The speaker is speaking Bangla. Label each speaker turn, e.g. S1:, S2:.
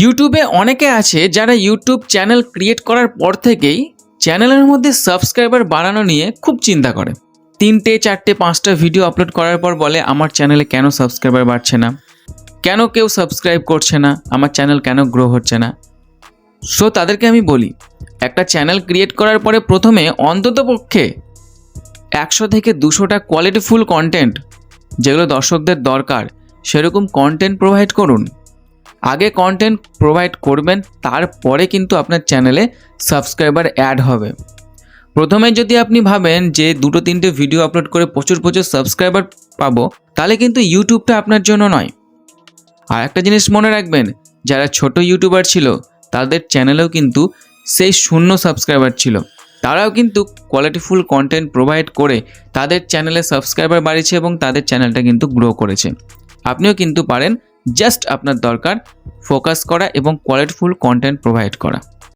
S1: ইউটিউবে অনেকে আছে যারা ইউটিউব চ্যানেল ক্রিয়েট করার পর থেকেই চ্যানেলের মধ্যে সাবস্ক্রাইবার বাড়ানো নিয়ে খুব চিন্তা করে। তিনটে, চারটে, পাঁচটা ভিডিও আপলোড করার পর বলে, আমার চ্যানেলে কেন সাবস্ক্রাইবার বাড়ছে না? কেন কেউ সাবস্ক্রাইব করছে না? আমার চ্যানেল কেন গ্রো হচ্ছে না? সো তাদেরকে আমি বলি, একটা চ্যানেল ক্রিয়েট করার পরে প্রথমে অন্তত পক্ষে একশো থেকে দুশোটা কোয়ালিটিফুল কন্টেন্ট যেগুলো দর্শকদের দরকার, সেরকম কন্টেন্ট প্রোভাইড করুন। আগে কন্টেন্ট প্রোভাইড করবেন, তারপরে কিন্তু আপনার চ্যানেলে সাবস্ক্রাইবার অ্যাড হবে। প্রথমে যদি আপনি ভাবেন যে দুটো তিনটে ভিডিও আপলোড করে প্রচুর প্রচুর সাবস্ক্রাইবার পাবো, তাহলে কিন্তু ইউটিউবটা আপনার জন্য নয়। আর একটা জিনিস মনে রাখবেন, যারা ছোট ইউটিউবার ছিল, তাদের চ্যানেলেও কিন্তু সেই শূন্য সাবস্ক্রাইবার ছিল। তারাও কিন্তু কোয়ালিটিফুল কন্টেন্ট প্রোভাইড করে তাদের চ্যানেলে সাবস্ক্রাইবার বাড়িয়েছে এবং তাদের চ্যানেলটা কিন্তু গ্রো করেছে। আপনিও কিন্তু পারেন জাস্ট আপনার দরকার ফোকাস করা এবং কোয়ালিটিফুল কন্টেন্ট প্রোভাইড করা।